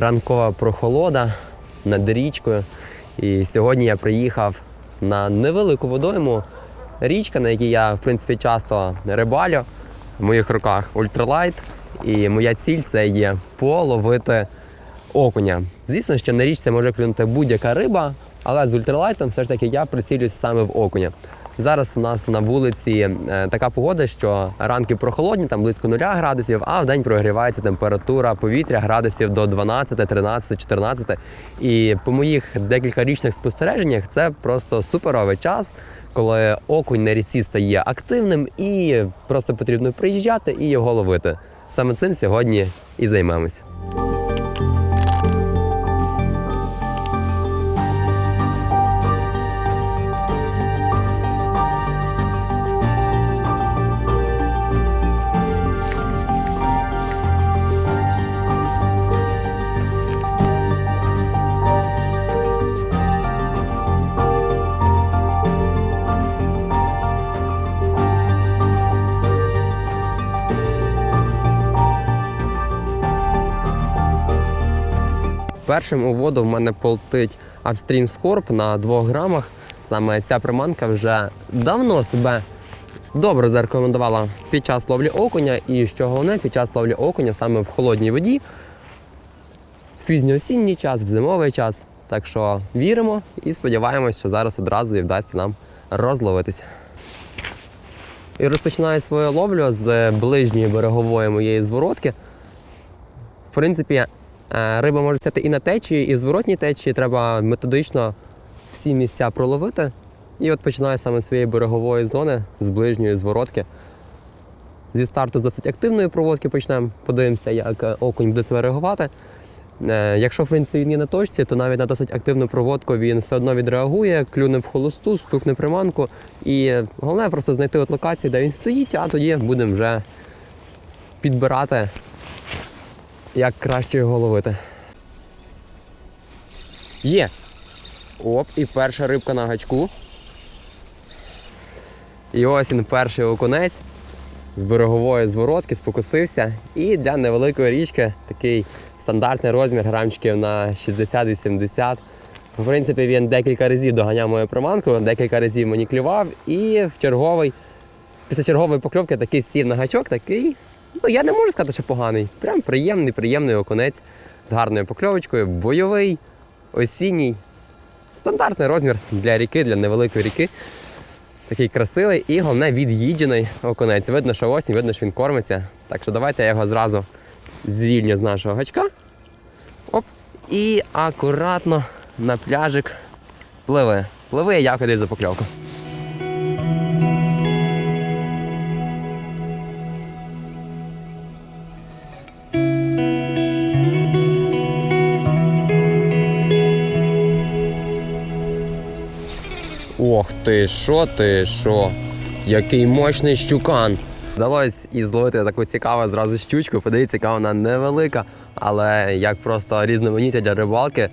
ранкова прохолода над річкою. І сьогодні я приїхав на невелику водойму. Річка, на якій я в принципі часто рибалю. В моїх руках ультралайт. І моя ціль це є половити окуня. Звісно, що на річці може клюнути будь-яка риба, але з ультралайтом все ж таки я прицілюсь саме в окуня. Зараз у нас на вулиці е, така погода, що ранки прохолодні, там близько 0 градусів, а в день прогрівається температура повітря градусів до 12, 13, 14. І по моїх декілька річних спостереженнях це просто суперовий час, коли окунь на річці стає активним і просто потрібно приїжджати і його ловити. Саме цим сьогодні і займемося. Першим у воду в мене полтить Upstream Scorp на 2 грамах. Саме ця приманка вже давно себе добре зарекомендувала під час ловлі окуня. І що головне, під час ловлі окуня саме в холодній воді, в пізньоосінній час, в зимовий час. Так що віримо і сподіваємось, що зараз одразу і вдасться нам розловитися. І розпочинаю свою ловлю з ближньої берегової моєї зворотки. В принципі, Риба може сяти і на течії, і в зворотній течії. Треба методично всі місця проловити. І от починаю саме з своєї берегової зони, з ближньої зворотки. Зі старту з досить активної проводки почнемо. Подивимося, як е, окунь буде себе реагувати. Е, Якщо, в принципі, він є на точці, то навіть на досить активну проводку він все одно відреагує, клюне в холосту, стукне приманку. І головне просто знайти от локацію, де він стоїть, а тоді будемо вже підбирати як краще його ловити. Є. Оп, і перша рибка на гачку. І ось він перший окунець з берегової зворотки спокусився. І для невеликої річки такий стандартний розмір грамчиків на 60-80. В принципі, він декілька разів доганяв мою приманку, декілька разів мені клював, і в черговий, після чергової покльовки такий сів на гачок, такий Ну, я не можу сказати, що поганий. Прям приємний, приємний окунець з гарною покльовочкою, бойовий, осінній. Стандартний розмір для ріки, для невеликої ріки. Такий красивий і головне від'їджений окунець. Видно, що осінь, видно, що він кормиться. Так що давайте я його зразу зрівню з нашого гачка. Оп. І акуратно на пляжик пливе. Пливе я кудись за покльовку. Ох ти, що ти, що? Який мощний щукан. Вдалося і зловити таку цікаву зразу щучку. Подивіться, яка вона невелика, але як просто різноманіття для рибалки,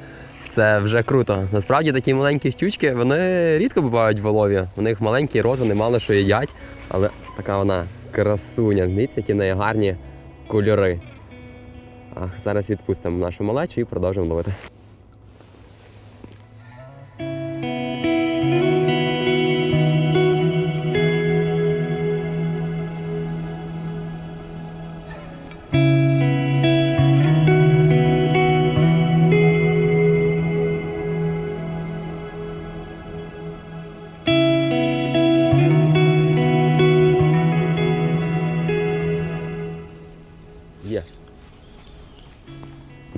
це вже круто. Насправді такі маленькі щучки вони рідко бувають в лові. У них маленький рот, вони мало що їдять, але така вона красуня. Дивіться, які в неї гарні кольори. Ах, зараз відпустимо нашу малечу і продовжимо ловити.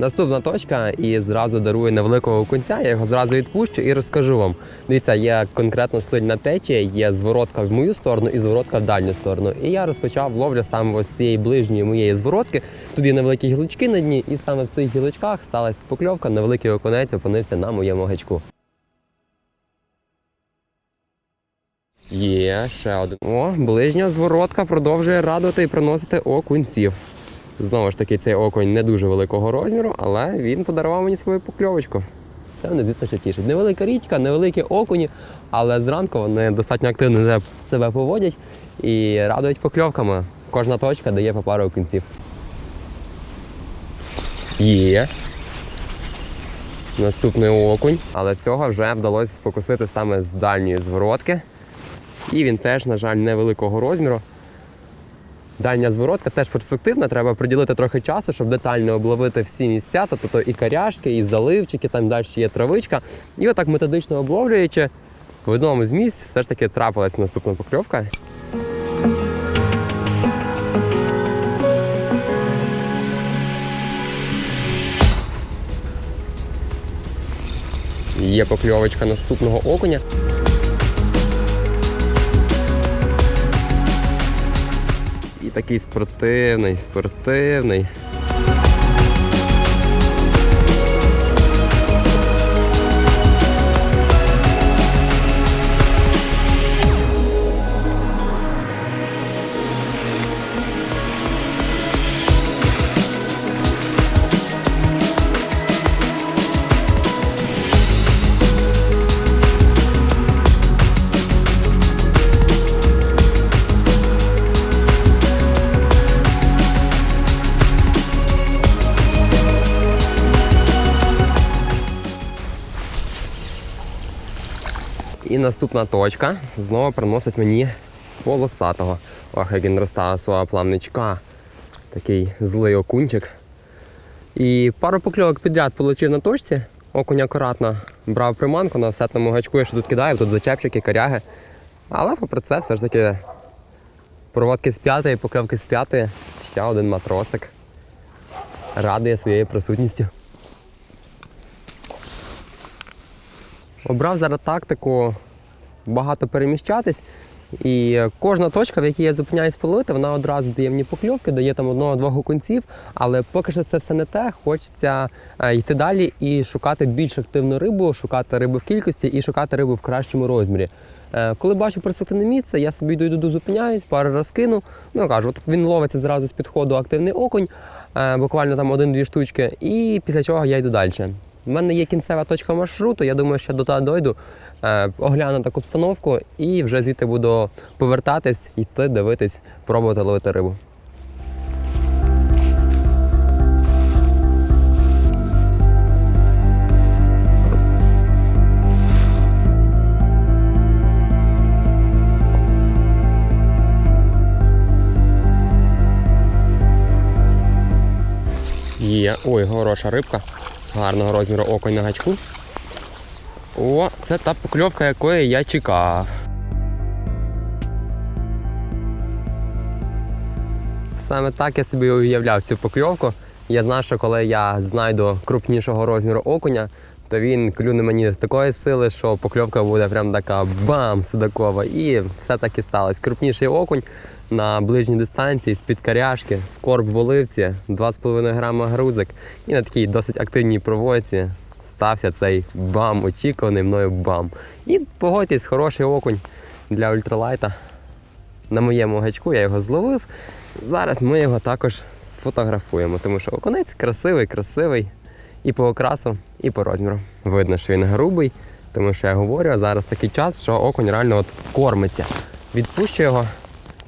Наступна точка і зразу дарую невеликого окунця. Я його зразу відпущу і розкажу вам. Дивіться, є конкретно сильна течія, є зворотка в мою сторону і зворотка в дальню сторону. І я розпочав ловлю саме ось цієї ближньої моєї зворотки. Тут є невеликі гілочки на дні, і саме в цих гілочках сталася покльовка. Невеликий окунець опинився на моєму гачку. Є ще один. О, ближня зворотка продовжує радувати і приносити окунців. Знову ж таки, цей окунь не дуже великого розміру, але він подарував мені свою покльовочку. Це мене, звісно, що тішить. Невелика річка, невеликі окуні, але зранку вони достатньо активно себе поводять і радують покльовками. Кожна точка дає по пару окунців. Є. Наступний окунь, але цього вже вдалося спокусити саме з дальньої зворотки. І він теж, на жаль, невеликого розміру. Дальня зворотка теж перспективна, треба приділити трохи часу, щоб детально обловити всі місця, тобто і каряшки, і заливчики, там далі є травичка. І отак методично обловлюючи, в одному з місць все ж таки трапилась наступна покльовка. Є покльовочка наступного окуня. Такий спортивний, спортивний. І наступна точка знову приносить мені полосатого. Ох, як він розставив свого плавничка. Такий злий окунчик. І пару покльовок підряд отримав на точці. Окунь акуратно брав приманку на осетному гачку, я ще тут кидаю, тут зачепчики, коряги. Але попри це все ж таки проводки з п'ятої, покльовки з п'ятої. Ще один матросик. Радує своєю присутністю. Обрав зараз тактику багато переміщатись. І кожна точка, в якій я зупиняюсь половити, вона одразу дає мені покльовки, дає там одного-двох окунців. Але поки що це все не те. Хочеться е, йти далі і шукати більш активну рибу, шукати рибу в кількості і шукати рибу в кращому розмірі. Е, Коли бачу перспективне місце, я собі йду, йду, зупиняюсь, пару раз кину. Ну кажу, от він ловиться зразу з підходу активний окунь, е, буквально там один-дві штучки, і після чого я йду далі. У мене є кінцева точка маршруту. Я думаю, що до того дойду, е, огляну таку обстановку і вже звідти буду повертатись, йти, дивитись, пробувати ловити рибу. Є. Ой, хороша рибка. Гарного розміру оконь на гачку. О, це та покльовка, якої я чекав. Саме так я собі уявляв цю покльовку. Я знав, що коли я знайду крупнішого розміру окуня, то він клюне мені з такої сили, що покльовка буде прям така бам! судакова. І все так і сталося. Крупніший окунь на ближній дистанції з-під каряшки, скорб в оливці, 2,5 грама грузик. І на такій досить активній проводці стався цей бам, очікуваний мною бам. І погодьтесь, хороший окунь для ультралайта. На моєму гачку я його зловив. Зараз ми його також сфотографуємо, тому що окунець красивий, красивий і по окрасу, і по розміру. Видно, що він грубий, тому що я говорю, зараз такий час, що окунь реально от кормиться. Відпущу його.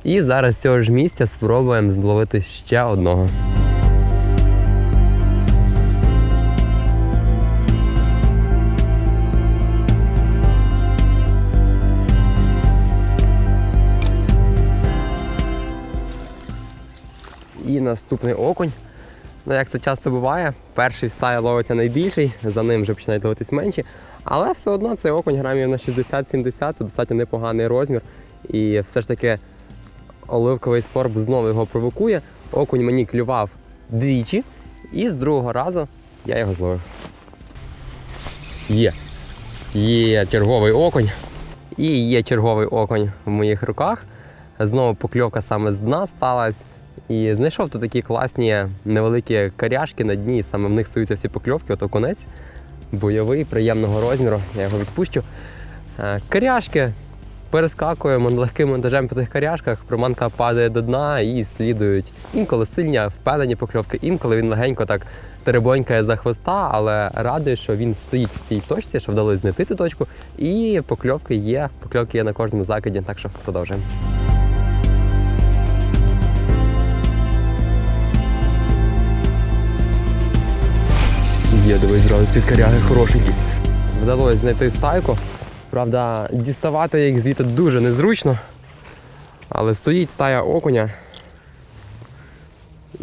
І зараз цього ж місця спробуємо зловити ще одного. І наступний окунь. Ну, як це часто буває, перший в стаї ловиться найбільший, за ним вже починають ловитись менші. Але все одно цей окунь грамів на 60-70 це достатньо непоганий розмір. І все ж таки оливковий спорб знову його провокує. Окунь мені клював двічі, і з другого разу я його зловив. Є. Є черговий окунь. І є черговий окунь в моїх руках. Знову покльовка саме з дна сталася. І знайшов тут такі класні невеликі каряшки на дні, і саме в них стаються всі покльовки, ото конець бойовий, приємного розміру. Я його відпущу. Е, Каряшки перескакуємо легким монтажем по тих каряшках, приманка падає до дна і слідують. Інколи сильні, впевнені покльовки, інколи він легенько так теребонькає за хвоста, але радує, що він стоїть в цій точці, що вдалося знайти цю точку. І покльовки є, покльовки є на кожному закиді, так що продовжуємо. Є, дивись, зразу з-під коряги хорошенький. Вдалося знайти стайку. Правда, діставати їх звідти дуже незручно. Але стоїть стая окуня.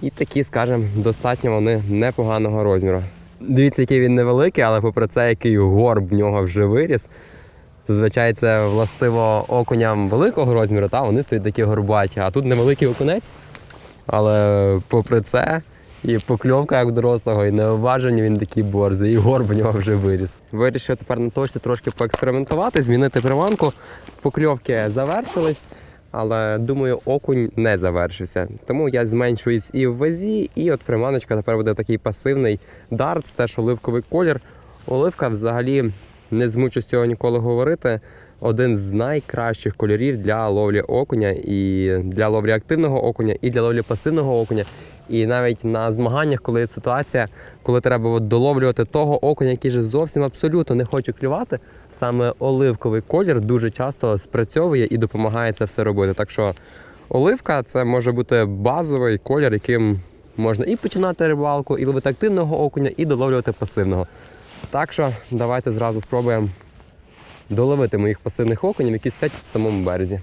І такі, скажімо, достатньо вони непоганого розміру. Дивіться, який він невеликий, але попри це, який горб в нього вже виріс. Зазвичай це властиво окуням великого розміру, та вони стоять такі горбаті, а тут невеликий окунець. Але попри це, і покльовка як дорослого, і неуваження він такий борзий, і горб в нього вже виріс. Вирішив тепер на точці трошки поекспериментувати, змінити приманку. Покльовки завершились, але думаю, окунь не завершився. Тому я зменшуюсь і в вазі, і от приманочка тепер буде такий пасивний дарт, теж оливковий колір. Оливка взагалі не змучу з цього ніколи говорити. Один з найкращих кольорів для ловлі окуня і для ловлі активного окуня, і для ловлі пасивного окуня. І навіть на змаганнях, коли є ситуація, коли треба доловлювати того окуня, який же зовсім абсолютно не хоче клювати, саме оливковий колір дуже часто спрацьовує і допомагає це все робити. Так що оливка це може бути базовий колір, яким можна і починати рибалку, і ловити активного окуня, і доловлювати пасивного. Так що давайте зразу спробуємо доловити моїх пасивних окунів, які стоять в самому березі.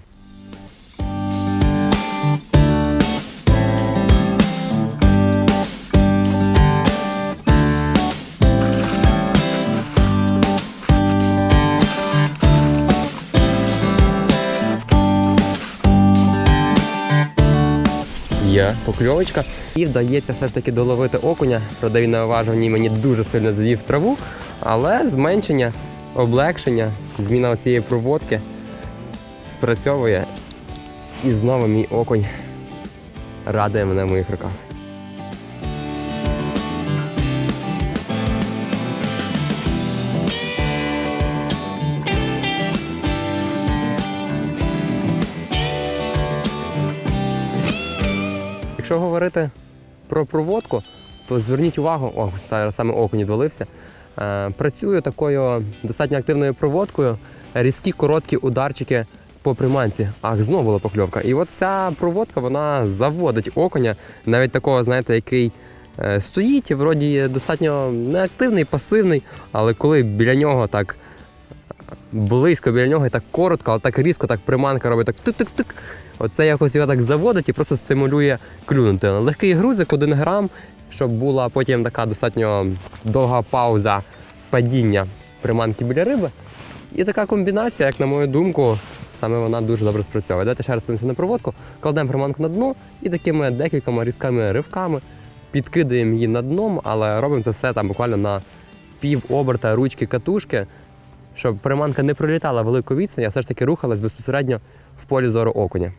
Є покльовочка. І вдається все ж таки доловити окуня. Правда, він наважуванні мені дуже сильно завів траву, але зменшення, облегшення, зміна цієї проводки спрацьовує. І знову мій окунь радує мене в моїх руках. Якщо говорити про проводку, то зверніть увагу, о, саме окунь відвалився. Е, працюю такою достатньо активною проводкою, різкі короткі ударчики по приманці. Ах, знову була покльовка. І от ця проводка вона заводить окуня, навіть такого, знаєте, який е, стоїть, і вроді достатньо неактивний, пасивний, але коли біля нього так близько біля нього і так коротко, але так різко, так приманка робить так тик-тик-тик. Оце якось його так заводить і просто стимулює клюнути. Легкий грузик, один грам, щоб була потім така достатньо довга пауза падіння приманки біля риби. І така комбінація, як на мою думку, саме вона дуже добре спрацьовує. Давайте ще раз подивимося на проводку, кладемо приманку на дно і такими декількома різкими ривками підкидаємо її на дном, але робимо це все там буквально на пів оберта ручки катушки, щоб приманка не пролітала велику відстань, а все ж таки рухалась безпосередньо в полі зору окуня.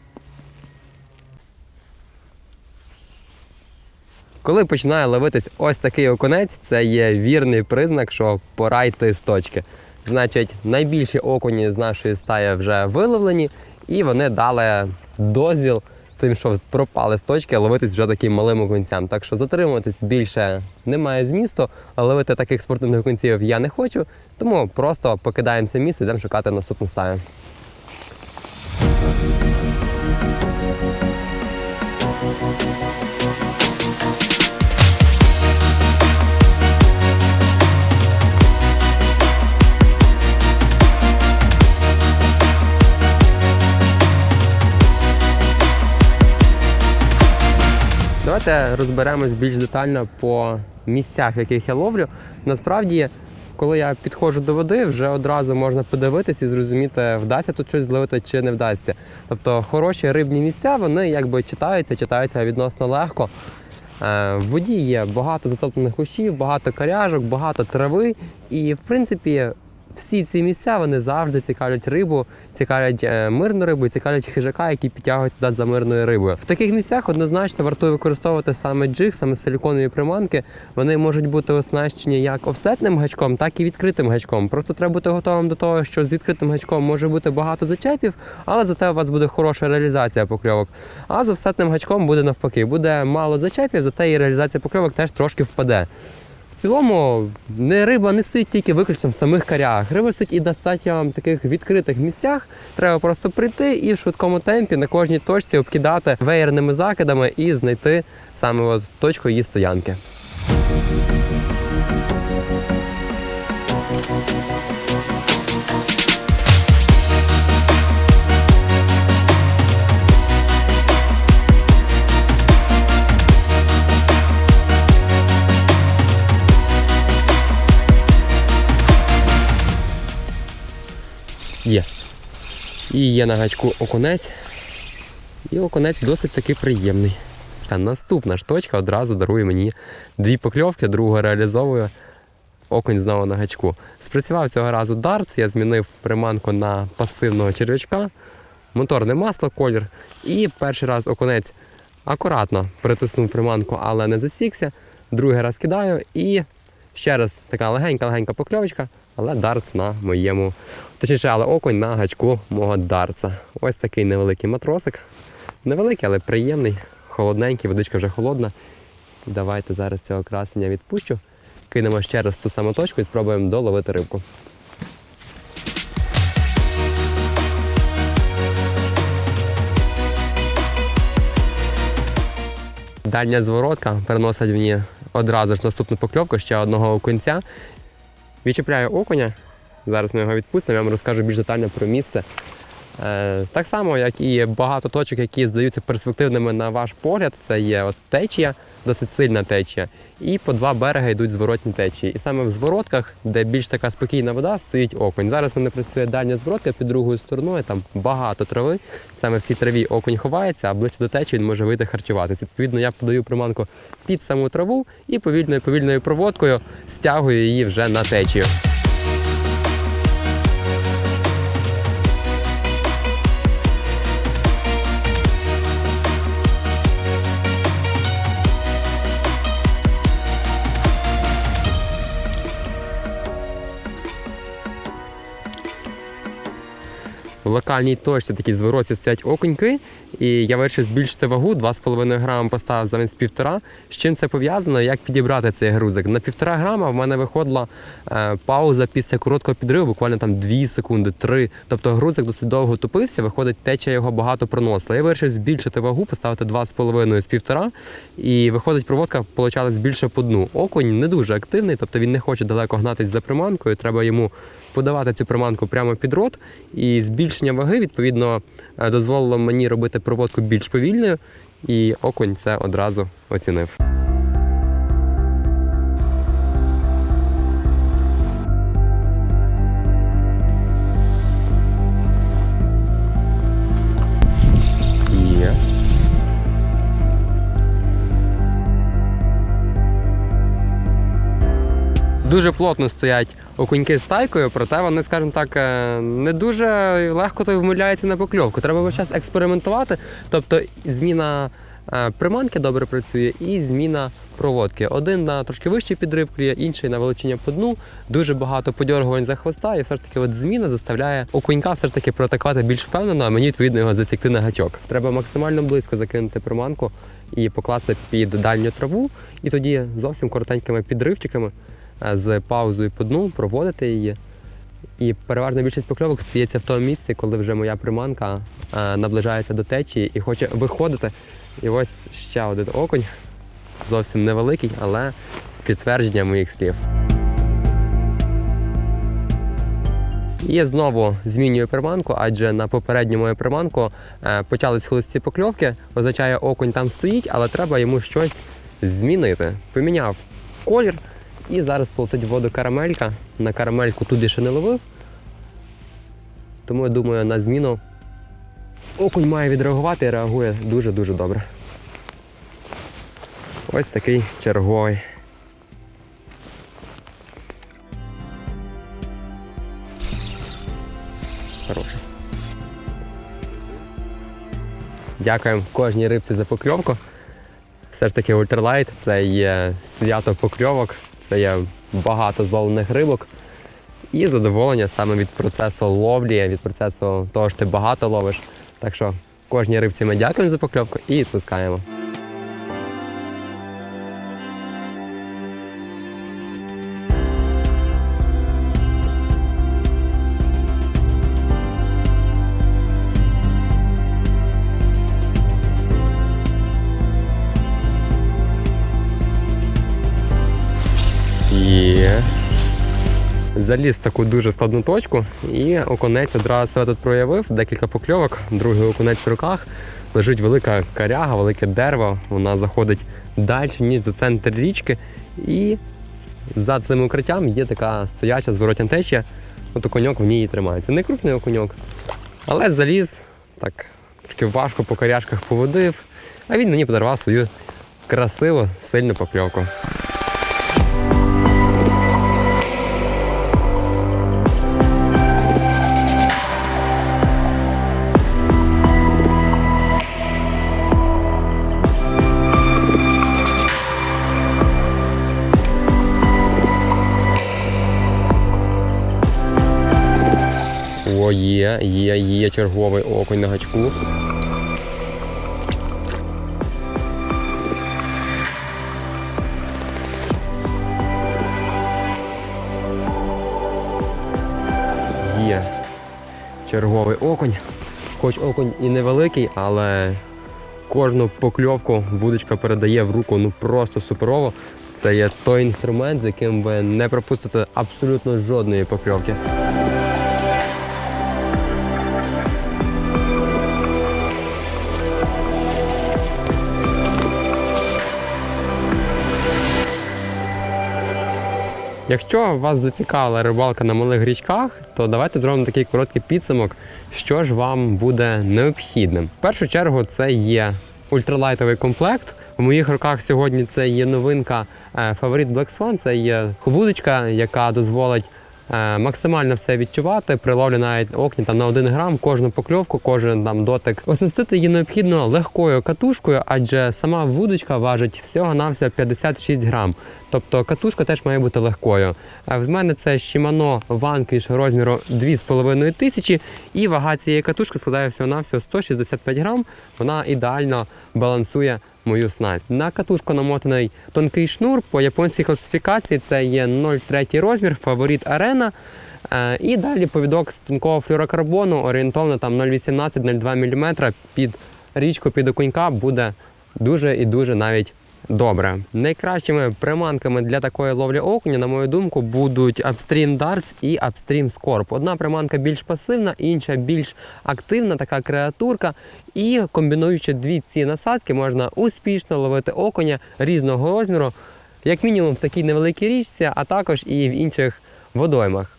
Коли починає ловитись ось такий окунець, це є вірний признак, що пора йти з точки. Значить, найбільші окуні з нашої стаї вже виловлені, і вони дали дозвіл тим, що пропали з точки, ловитись вже таким малим окунцям. Так що затримуватись більше немає змісту, а ловити таких спортивних окунців я не хочу, тому просто покидаємо це місце, йдемо шукати наступну стаю. Давайте розберемось більш детально по місцях, в яких я ловлю. Насправді, коли я підходжу до води, вже одразу можна подивитись і зрозуміти, вдасться тут щось зловити чи не вдасться. Тобто хороші рибні місця, вони якби читаються, читаються відносно легко. Е, В воді є багато затоплених кущів, багато коряжок, багато трави. І в принципі всі ці місця вони завжди цікавлять рибу, цікавлять е, мирну рибу, цікавлять хижака, який підтягується сюди за мирною рибою. В таких місцях однозначно варто використовувати саме джиг, саме силіконові приманки. Вони можуть бути оснащені як офсетним гачком, так і відкритим гачком. Просто треба бути готовим до того, що з відкритим гачком може бути багато зачепів, але зате у вас буде хороша реалізація покльовок. А з офсетним гачком буде навпаки, буде мало зачепів, зате і реалізація покльовок теж трошки впаде. В цілому не риба не стоїть тільки виключно в самих карях. Риба стоїть і достатньо таких відкритих місцях. Треба просто прийти і в швидкому темпі на кожній точці обкидати веєрними закидами і знайти саме от точку її стоянки. І є на гачку окунець. І окунець досить таки приємний. А наступна ж точка одразу дарує мені дві покльовки, другу реалізовує окунь знову на гачку. Спрацював цього разу дартс, я змінив приманку на пасивного черв'ячка, моторне масло, колір. І перший раз окунець акуратно притиснув приманку, але не засікся. Другий раз кидаю і ще раз така легенька-легенька покльовочка, але дартс на моєму. Точніше, але окунь на гачку мого дартса. Ось такий невеликий матросик. Невеликий, але приємний, холодненький, водичка вже холодна. Давайте зараз цього красення відпущу. Кинемо ще раз ту саму точку і спробуємо доловити рибку. Дальня зворотка переносить мені одразу ж наступну покльовку ще одного окунця. Відчіпляю окуня. Зараз ми його відпустимо, я вам розкажу більш детально про місце. Е, так само, як і багато точок, які здаються перспективними на ваш погляд, це є от течія, досить сильна течія, і по два береги йдуть зворотні течії. І саме в зворотках, де більш така спокійна вода, стоїть окунь. Зараз мене працює дальня зворотка під другою стороною, там багато трави. Саме в цій траві окунь ховається, а ближче до течії він може вийти харчуватися. Відповідно, я подаю приманку під саму траву і повільною повільною проводкою стягую її вже на течію. Локальній точці такі звороті стоять окуньки, і я вирішив збільшити вагу 2,5 грама поставив замість півтора. З чим це пов'язано? Як підібрати цей грузик? На півтора грама в мене виходила е, пауза після короткого підриву, буквально там 2 секунди, 3. Тобто грузик досить довго тупився, виходить, теча його багато проносила. Я вирішив збільшити вагу, поставити 2,5 з півтора, і виходить, проводка получалась більше по дну. Окунь не дуже активний, тобто він не хоче далеко гнатись за приманкою. Треба йому подавати цю приманку прямо під рот. І збільшення ваги, відповідно, е, дозволило мені робити проводку більш повільною, і окунь це одразу оцінив. Дуже плотно стоять окуньки з тайкою, проте вони, скажімо так, е, не дуже легко то вмиляються на покльовку. Треба весь час експериментувати. Тобто зміна е, приманки добре працює і зміна проводки. Один на трошки вищий підрив клює, інший на величиня по дну. Дуже багато подьоргувань за хвоста, і все ж таки от зміна заставляє окунька все ж таки протикати більш впевнено, а мені відповідно його засікти на гачок. Треба максимально близько закинути приманку і покласти під дальню траву, і тоді зовсім коротенькими підривчиками з паузою по дну проводити її. І переважна більшість покльовок стається в тому місці, коли вже моя приманка е, наближається до течії і хоче виходити. І ось ще один окунь, зовсім невеликий, але з підтвердження моїх слів. І я знову змінюю приманку, адже на попередню мою приманку е, почались холості покльовки. Означає, окунь там стоїть, але треба йому щось змінити. Поміняв колір, і зараз полетить воду карамелька. На карамельку тут я ще не ловив. Тому я думаю, на зміну окунь має відреагувати і реагує дуже-дуже добре. Ось такий черговий. Дякуємо кожній рибці за покльовку. Все ж таки ультралайт це є свято покльовок, це є багато зловлених рибок. І задоволення саме від процесу ловлі, від процесу того, що ти багато ловиш. Так що кожній рибці ми дякуємо за покльовку і відпускаємо. Заліз в таку дуже складну точку, і окунець одразу себе тут проявив, декілька покльовок, другий окунець в руках. Лежить велика коряга, велике дерево. Вона заходить далі, ніж за центр річки. І за цим укриттям є така стояча зворотня течія. от окуньок в ній тримається. Не крупний окуньок, але заліз, так трошки важко по коряшках поводив, а він мені подарував свою красиву, сильну покльовку. Є, є, є черговий окунь на гачку. Є черговий окунь. Хоч окунь і невеликий, але кожну покльовку вудочка передає в руку ну просто суперово. Це є той інструмент, з яким ви не пропустите абсолютно жодної покльовки. Якщо вас зацікавила рибалка на малих річках, то давайте зробимо такий короткий підсумок, що ж вам буде необхідним. В першу чергу це є ультралайтовий комплект. У моїх руках сьогодні це є новинка е, фаворит Black Swan. Це є вудочка, яка дозволить максимально все відчувати. При навіть окні там на 1 грам, кожну покльовку, кожен там дотик. Оснастити її необхідно легкою катушкою, адже сама вудочка важить всього-навсього 56 грам. Тобто катушка теж має бути легкою. Е, В мене це Shimano Vanquish розміру 2,5 тисячі, і вага цієї катушки складає всього-навсього 165 грам. Вона ідеально балансує мою снасть. На катушку намотаний тонкий шнур по японській класифікації. Це є 0,3 розмір, фаворит арена. Е, І далі повідок з тонкого флюрокарбону, орієнтовно там 0,18-0,2 мм під річку під окунька буде дуже і дуже навіть добре. Найкращими приманками для такої ловлі окуня, на мою думку, будуть Upstream Darts і Upstream Scorp. Одна приманка більш пасивна, інша більш активна, така креатурка. І комбінуючи дві ці насадки, можна успішно ловити окуня різного розміру, як мінімум в такій невеликій річці, а також і в інших водоймах.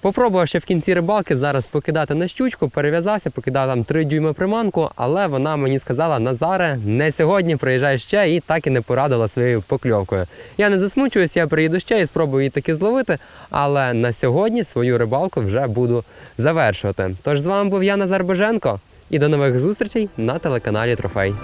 Попробував ще в кінці рибалки зараз покидати на щучку, перев'язався, покидав там 3 дюйма приманку, але вона мені сказала: Назаре, не сьогодні приїжджай ще і так і не порадила своєю покльовкою. Я не засмучуюсь, я приїду ще і спробую її таки зловити. Але на сьогодні свою рибалку вже буду завершувати. Тож з вами був я Назар Боженко і до нових зустрічей на телеканалі Трофей.